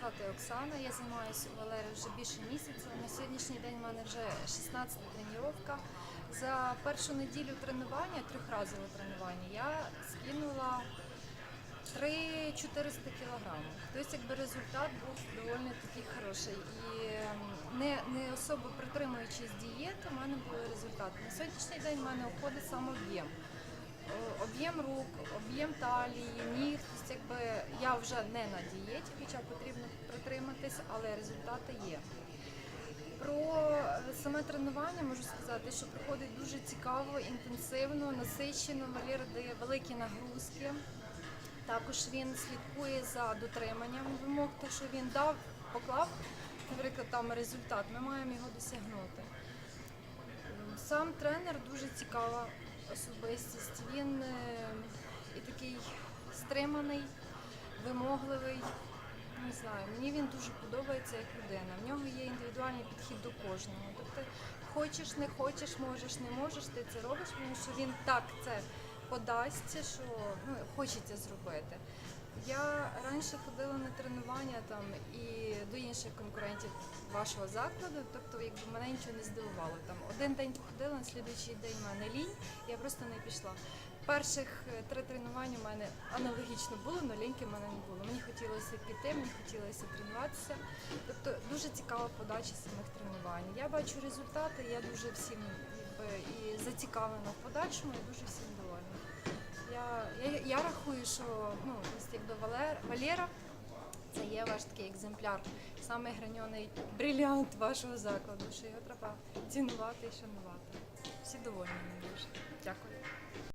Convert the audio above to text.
звати Оксана. Я займаюся у Валери вже більше місяця. На сьогоднішній день в мене вже 16 тренування. За першу неділю тренування, трьохразове тренування, я скинула 3-400 кілограмів. Тобто, якби результат був доволі такий хороший. І ем, не, не особо притримуючись дієти, в мене були результати. На сьогоднішній день в мене входить сам об'єм. О, Об'єм рук, об'єм талії, ніг. Тобто, якби я вже не на дієті, хоча потрібно притриматись, але результати є. Про саме тренування можу сказати, що проходить дуже цікаво, інтенсивно, насичено. Валєр дає великі нагрузки. Також він слідкує за дотриманням вимог, те, що він дав, поклав, наприклад, там результат, ми маємо його досягнути. Сам тренер дуже цікава особистість. Він е, і такий стриманий, вимогливий. Не знаю, мені він дуже подобається як людина. В нього є індивідуальний підхід до кожного. Тобто, хочеш, не хочеш, можеш, не можеш, ти це робиш, тому що він так це подасть, що ну, хочеться зробити. Я раніше ходила на тренування там і до інших конкурентів вашого закладу, тобто якби мене нічого не здивувало. Там один день походила, на слідуючий день в мене лінь, я просто не пішла. Перших е, три тренування в мене аналогічно було, але ліньки в мене не було. Мені хотілося піти, мені хотілося тренуватися. Тобто дуже цікава подача самих тренувань. Я бачу результати, я дуже всім якби, і зацікавлена в подальшому, і дуже всім довольна. Я рахую, що ну, до Валер, Валєра, це є ваш такий екземпляр, саме граньоний бриліант вашого закладу, що його треба цінувати і шанувати. Всі довольні дуже. Дякую.